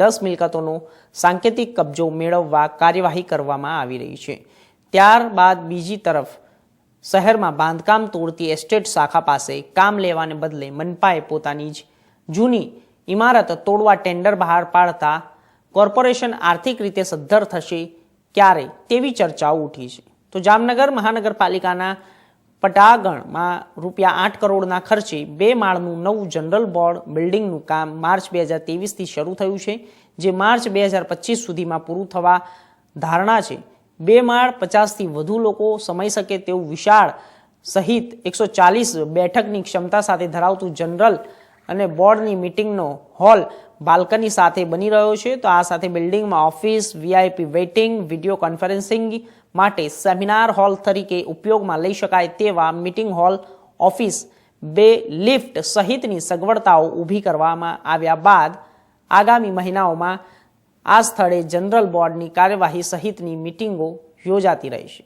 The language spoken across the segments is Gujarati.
દસ મિલકતોનો સાંકેતિક કબજો મેળવવા કાર્યવાહી કરવામાં આવી રહી છે. ત્યારબાદ બીજી તરફ શહેરમાં બાંધકામ તોડતી એસ્ટેટ શાખા પાસે કામ લેવાને બદલે મનપાએ પોતાની જ જૂની ઇમારત તોડવા ટેન્ડર બહાર પાડતા કોર્પોરેશન આર્થિક રીતે સદ્ધર થશે ક્યારે તેવી ચર્ચાઓ ઉઠી છે. તો જામનગર મહાનગરપાલિકાના પટાગણમાં રૂપિયા આઠ કરોડના ખર્ચે બે માળનું નવું જનરલ બોર્ડ બિલ્ડિંગનું કામ માર્ચ બે હજાર તેવીસથી શરૂ થયું છે, જે માર્ચ બે હજાર પચીસ સુધીમાં પૂરું થવા ધારણા છે. બે માળ પચાસથી વધુ લોકો સમય શકે તેવું વિશાળ સહિત એકસો ચાલીસ બેઠકની ક્ષમતા સાથે ધરાવતું જનરલ અને બોર્ડની મિટિંગનો હોલ બાલ્કની સાથે બની રહ્યો છે. તો આ સાથે બિલ્ડિંગમાં office, VIP waiting, video conferencing માટે સેમિનાર હોલ તરીકે ઉપયોગમાં લઈ શકાય તેવા મિટિંગ હોલ, ઓફિસ, બે લિફ્ટ સહિતની સગવડતાઓ ઊભી કરવામાં આવ્યા બાદ આગામી મહિનાઓમાં આ સ્થળે જનરલ બોર્ડની કાર્યવાહી સહિતની મિટિંગો યોજાતી રહેશે.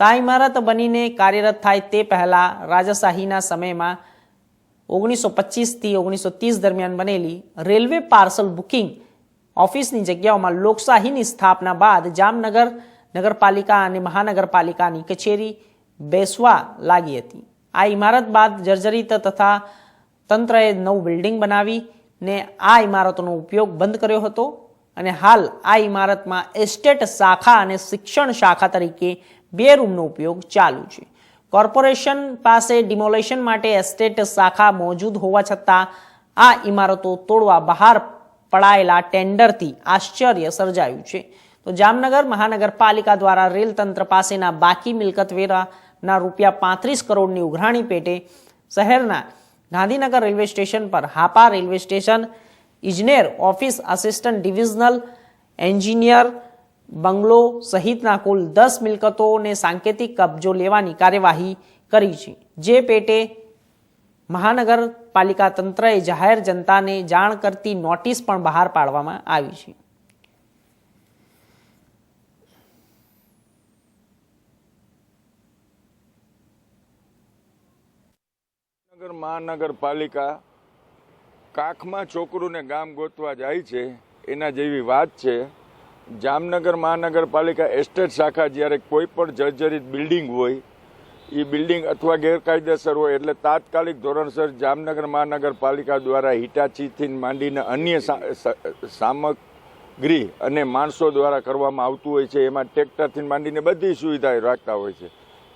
તો ઇમારત બનીને કાર્યરત થાય તે પહેલાં રાજાશાહીના સમયમાં ઓગણીસો પચીસથી ઓગણીસો ત્રીસ દરમિયાન બનેલી રેલવે પાર્સલ બુકિંગ ઓફિસની જગ્યાઓમાં લોકશાહીની સ્થાપના બાદ જામનગર નગરપાલિકા અને મહાનગરપાલિકાની કચેરી બેસવા લાગી હતી. આ ઇમારત બાદ જર્જરિત તથા તંત્રએ નવું બિલ્ડિંગ બનાવીને આ ઇમારતોનો ઉપયોગ બંધ કર્યો હતો અને હાલ આ ઇમારતમાં એસ્ટેટ શાખા અને શિક્ષણ શાખા તરીકે બે રૂમનો ઉપયોગ ચાલુ છે. કોર્પોરેશન પાસે ડિમોલેશન માટે એસ્ટેટ શાખા મોજૂદ હોવા છતાં આ ઇમારતો તોડવા બહાર પડાયેલા ટેન્ડરથી આશ્ચર્ય સર્જાયું છે. તો જામનગર મહાનગરપાલિકા દ્વારા રેલ તંત્ર પાસેના બાકી મિલકત વેરાના રૂપિયા પાંત્રીસ કરોડની ઉઘરાણી પેટે શહેરના ગાંધીનગર રેલવે સ્ટેશન પર હાપા રેલવે સ્ટેશન ઇજનેર office assistant divisional engineer bungalow સહિતના કુલ દસ મિલકતોને સાંકેતિક કબજો લેવાની કાર્યવાહી કરી છે. જે પેટે મહાનગરપાલિકા તંત્રએ જાહેર જનતાને જાણ કરતી નોટિસ પણ બહાર પાડવામાં આવી છે. નગર મહાનગરપાલિકા કાખમાં છોકરુંને ગામ ગોતવા જાય છે, એના જેવી વાત છે. જામનગર મહાનગરપાલિકા એસ્ટેટ શાખા જ્યારે કોઈ પણ જર્જરિત બિલ્ડિંગ હોય એ બિલ્ડિંગ અથવા ગેરકાયદેસર હોય એટલે તાત્કાલિક ધોરણસર જામનગર મહાનગરપાલિકા દ્વારા હિટાચીથી માંડીને અન્ય સામગ્રી અને માણસો દ્વારા કરવામાં આવતું હોય છે, એમાં ટ્રેક્ટરથી માંડીને બધી સુવિધાઓ રાખતા હોય છે.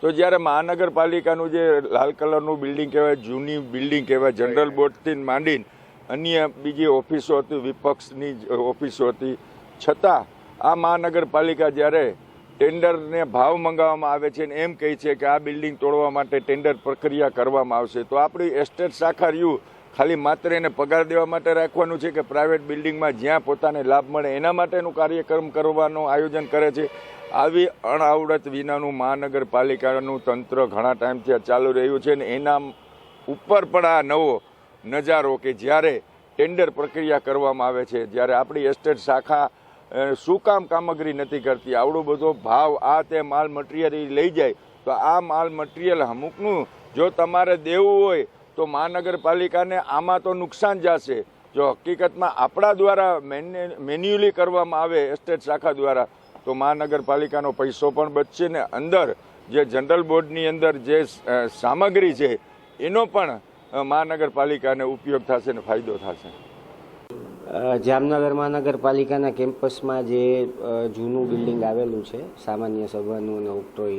તો જ્યારે મહાનગરપાલિકાનું જે લાલ કલરનું બિલ્ડિંગ કહેવાય જૂની બિલ્ડિંગ કહેવાય જનરલ બોર્ડથી માંડીને અન્ય બીજી ઓફિસો હતી વિપક્ષની ઓફિસો હતી. છતાં આ મહાનગરપાલિકા જ્યારે ટેન્ડરને ભાવ મંગાવવામાં આવે છે ને એમ કહે છે કે આ બિલ્ડિંગ તોડવા માટે ટેન્ડર પ્રક્રિયા કરવામાં આવશે તો આપણી એસ્ટેટ શાખા રહ્યું. ખાલી માત્ર એને પગાર દેવા માટે રાખવાનું છે કે પ્રાઇવેટ બિલ્ડિંગમાં જ્યાં પોતાને લાભ મળે એના માટેનું કાર્યક્રમ કરવાનું આયોજન કરે છે. આવી અણઆવડત વિનાનું મહાનગરપાલિકાનું તંત્ર ઘણા ટાઈમથી આ ચાલુ રહ્યું છે ને એના ઉપર પણ આ નવો નજારો કે જ્યારે ટેન્ડર પ્રક્રિયા કરવામાં આવે છે, જ્યારે આપણી એસ્ટેટ શાખા શું કામ કામગીરી નથી કરતી, આવડો બધો ભાવ આ તે માલ મટીરિયલ લઈ જાય, તો આ માલ મટીરિયલ અમુકનું જો તમારે દેવું હોય તો મહાનગરપાલિકાને આમાં તો નુકસાન જશે. જો હકીકતમાં આપણા દ્વારા મેન્યુઅલી કરવામાં આવે એસ્ટેટ શાખા દ્વારા તો મહાનગરપાલિકાનો પૈસો પણ બચશે ને અંદર જે જનરલ બોર્ડની અંદર જે સામગ્રી છે, એનો પણ મહાનગરપાલિકાને ઉપયોગ થશે ને ફાયદો થશે. જામનગર મહાનગરપાલિકાના કેમ્પસમાં જે જૂનું બિલ્ડિંગ આવેલું છે, સામાન્ય સભાનું અને ઉપટોઈ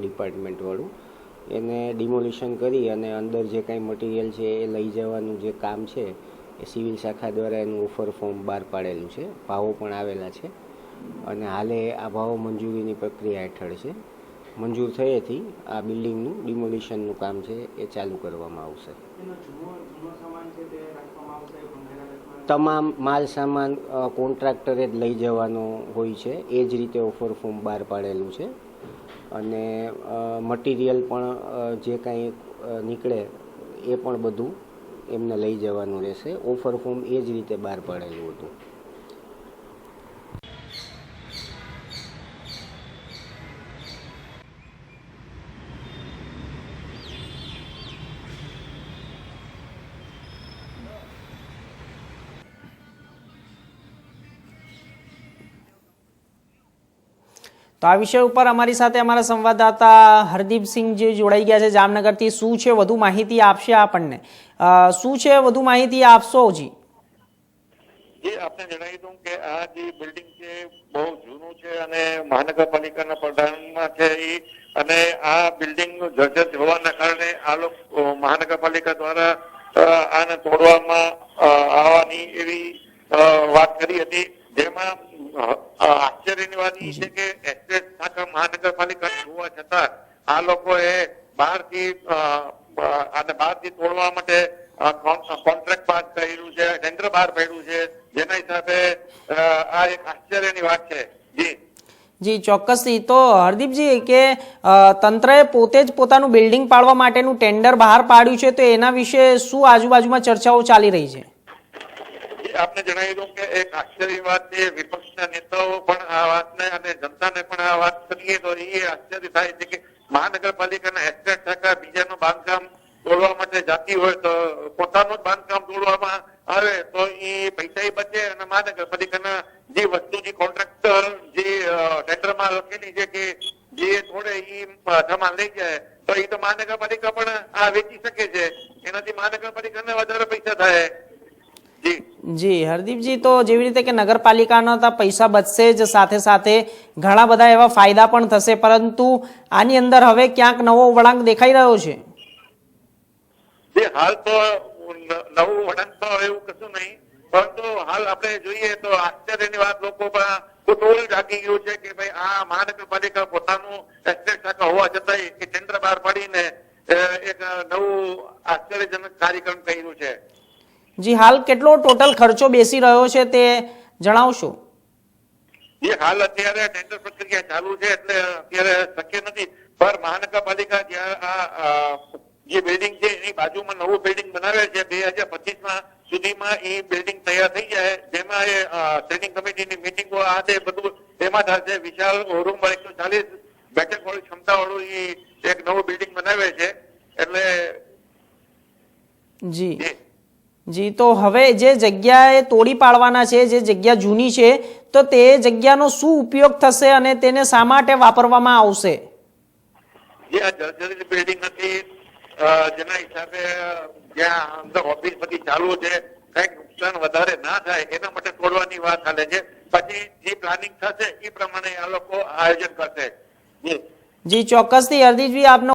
ડિપાર્ટમેન્ટવાળું, એને ડિમોલિશન કરી અને અંદર જે કાંઈ મટીરિયલ છે એ લઈ જવાનું જે કામ છે, એ સિવિલ શાખા દ્વારા એનું ઓફર ફોર્મ બહાર પાડેલું છે. ભાવો પણ આવેલા છે. અને હાલે આ ભાવો મંજૂરીની પ્રક્રિયા હેઠળ છે. મંજૂર થયેથી આ બિલ્ડિંગનું ડિમોલિશનનું કામ છે એ ચાલુ કરવામાં આવશે. તમામ માલ સામાન કોન્ટ્રાક્ટરે જ લઈ જવાનો હોય છે. એ જ રીતે ઓફર ફોર્મ બહાર પાડેલું છે. અને મટીરિયલ પણ જે કાંઈ નીકળે એ પણ બધું એમને લઈ જવાનું રહેશે. ઓફર ફોર્મ એ જ રીતે બહાર પાડેલું હતું. તો આ વિષય ઉપર અમારી સાથે અમારા સંવાદદાતા હરદીપસિંહ જે જોડાઈ ગયા છે જામનગરથી, શું છે વધુ માહિતી આપશે આપણને? શું છે વધુ માહિતી આપશો જી? જે, આપને જણાવી દઉં કે આ જે બિલ્ડિંગ છે બહુ જૂનું છે અને મહાનગરપાલિકાના પ્રધાનમાં છે એ અને આ બિલ્ડિંગ જર્જર હોવાના કારણે આ લોકો મહાનગરપાલિકા દ્વારા આને તોડવામાં આવવાની એવી વાત કરી હતી. જેમાં આશ્ચર્યની વાત એ છે કે એસ્ટેટ શાખા મહાનગરપાલિકા હોવા છતાં આ લોકોએ બહારથી આને બહારથી તોડવા માટે કોન્ટ્રાક્ટ પાસ કર્યું છે, ટેન્ડર બહાર પડ્યું છે. જેના હિસાબે આ એક આશ્ચર્યની વાત છે. જી. જી ચોક્કસથી તો હરદીપજી, કે તંત્રએ પોતે જ પોતાનું બિલ્ડિંગ પાડવા માટેનું ટેન્ડર બહાર પાડ્યું છે, તો એના વિશે શું આજુબાજુમાં ચર્ચાઓ ચાલી રહી છે? આપને જણાવી દઉં કે એક આશ્ચર્ય વાત છે વિપક્ષના નેતાઓ પણ આ વાતને અને જનતાને પણ આ વાત કરીએ તો એ આશ્ચર્ય થાય છે કે મહાનગરપાલિકાના એસ્ટેટ ટકા બીજાનું બાંધકામ તોડવા માટે જાતી હોય તો પોતાનું જ બાંધકામ તોડવામાં આવે તો એ પૈસા બચે અને મહાનગરપાલિકાના જે વસ્તુ, જે કોન્ટ્રાક્ટર, જે ટેન્ડરમાં લખેલી છે કે જે થોડે એ સામાન લઈ જાય તો એ તો મહાનગરપાલિકા પણ આ વેચી શકે છે. એનાથી મહાનગરપાલિકાને વધારે પૈસા થાય. જી, હરદીપજી, તો જેવી રીતે કે નગરપાલિકાના પૈસા બચશે જ, સાથે સાથે ઘણા બધા એવા ફાયદા પણ થશે, પરંતુ આની અંદર હવે ક્યાંક નવો વળાંક દેખાઈ રહ્યો છે? હાલ તો નવું વળાંક તો એવું કશું નહીં, પરંતુ હાલ આપણે જોઈએ તો આશ્ચર્યની વાત લોકો પણ કુતૂહલ જાગી ગયું છે કે ભાઈ આ મહાનગરપાલિકા પોતાનું એસ્ટેટ શાખા હોવા છતાંય કે ટેન્ડર બહાર પાડીને એક નવું આશ્ચર્યજનક કાર્યક્રમ કર્યું છે. જી હાલ કેટલો ટોટલ ખર્ચો બેસી રહ્યો છે તે જણાવશો? જે હાલ અત્યારે ટેન્ડર પ્રક્રિયા ચાલુ છે એટલે અત્યારે શક્ય નથી. પર મહાનગરપાલિકા જ્યાં આ જે બિલ્ડિંગ છે એની બાજુમાં નવું બિલ્ડિંગ બનાવે છે. બે હજાર પચીસમાં સુધીમાં એ બિલ્ડિંગ તૈયાર થઈ જાય. જેમાં એ સ્ટેન્ડિંગ કમિટીની મિટિંગો આ તે બધું એમાં થશે. વિશાલ રૂમ એકસો ચાલીસ બેઠક વાળી ક્ષમતા વાળું એ એક નવું બિલ્ડિંગ બનાવે છે. એટલે જી જે તો હવે જે જગ્યાએ તોડી પાડવાના છે જે જગ્યા જૂની છે તો તે જગ્યાનો શું ઉપયોગ થશે અને તેને શા માટે વાપરવામાં આવશે? જે આ જર્જરિત બિલ્ડિંગ હતી જેના હિસાબે જ્યાં અંદર ઓફિસ બધી ચાલુ છે કંઈક નુકસાન વધારે ના થાય એના માટે તોડવાની વાત ચાલે છે. પછી જે પ્લાનિંગ થશે એ પ્રમાણે આ લોકો આયોજન કરશે. જી. જી ચોક્કસથી હરદીપજી આપનો